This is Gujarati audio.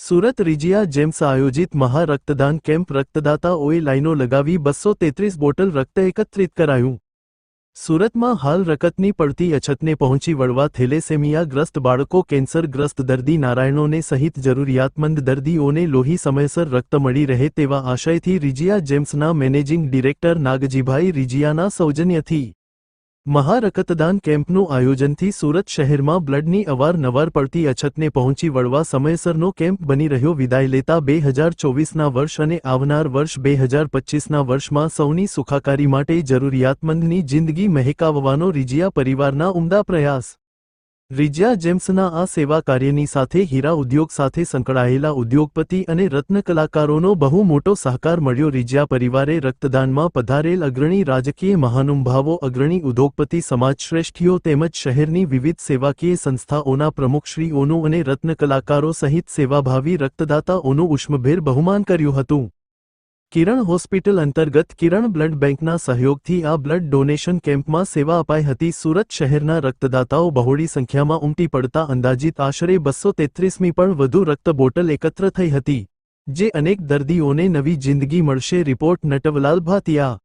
સુરત રિજિયા જેમ્સ આયોજિત મહા રક્તદાન કેમ્પ રક્તદાતાઓએ લાઈનો લગાવી બસો તેત્રીસ બોટલ રક્ત એકત્રિત કરાયું. સુરતમાં હાલ રકતની પડતી અછતને પહોંચી વળવા થેલેસેમિયાગ્રસ્ત બાળકો, કેન્સરગ્રસ્ત દર્દી, નારાયણોને સહિત જરૂરિયાતમંદ દર્દીઓને લોહી સમયસર રક્ત મળી રહે તેવા આશયથી રિજિયા જેમ્સના મેનેજિંગ ડિરેક્ટર નાગજીભાઈ રિજિયાના સૌજન્યથી મહારકતદાન કેમ્પનું આયોજનથી સુરત શહેરમાં બ્લડની અવારનવાર પડતી અછતને પહોંચી વળવા સમયસરનો કેમ્પ બની રહ્યો. વિદાય લેતા બે હજાર ચોવીસના વર્ષ અને આવનાર વર્ષ બે હજાર પચ્ચીસના વર્ષમાં સૌની સુખાકારી માટે જરૂરિયાતમંદની જિંદગી મહેકાવવાનો રિજિયા પરિવારના ઉમદા પ્રયાસ. રિજિયા જેમ્સના આ સેવા કાર્યની સાથે હીરા ઉદ્યોગ સાથે સંકળાયેલા ઉદ્યોગપતિ અને રત્ન કલાકારોનો બહુ મોટો સહકાર મળ્યો. રિજિયા પરિવારે રક્તદાનમાં પધારેલ અગ્રણી રાજકીય મહાનુભાવો, અગ્રણી ઉદ્યોગપતિ, સમાજશ્રેષ્ઠીઓ તેમજ શહેરની વિવિધ સેવાકીય સંસ્થાઓના પ્રમુખશ્રીઓનું અને રત્ન કલાકારો સહિત સેવાભાવી રક્તદાતાઓનું ઉષ્મભેર બહુમાન કર્યું હતું. કિરણ હોસ્પિટલ અંતર્ગત કિરણ બ્લડ બેંકના સહયોગથી આ બ્લડ ડોનેશન કેમ્પમાં સેવા અપાઈ હતી. સુરત શહેરના રક્તદાતાઓ બહોળી સંખ્યામાં ઉમટી પડતા અંદાજિત આશરે બસો તેત્રીસમી પણ વધુ રક્ત બોટલ એકત્ર થઈ હતી, જે અનેક દર્દીઓને નવી જિંદગી મળશે. રિપોર્ટ નટવલાલ ભાતિયા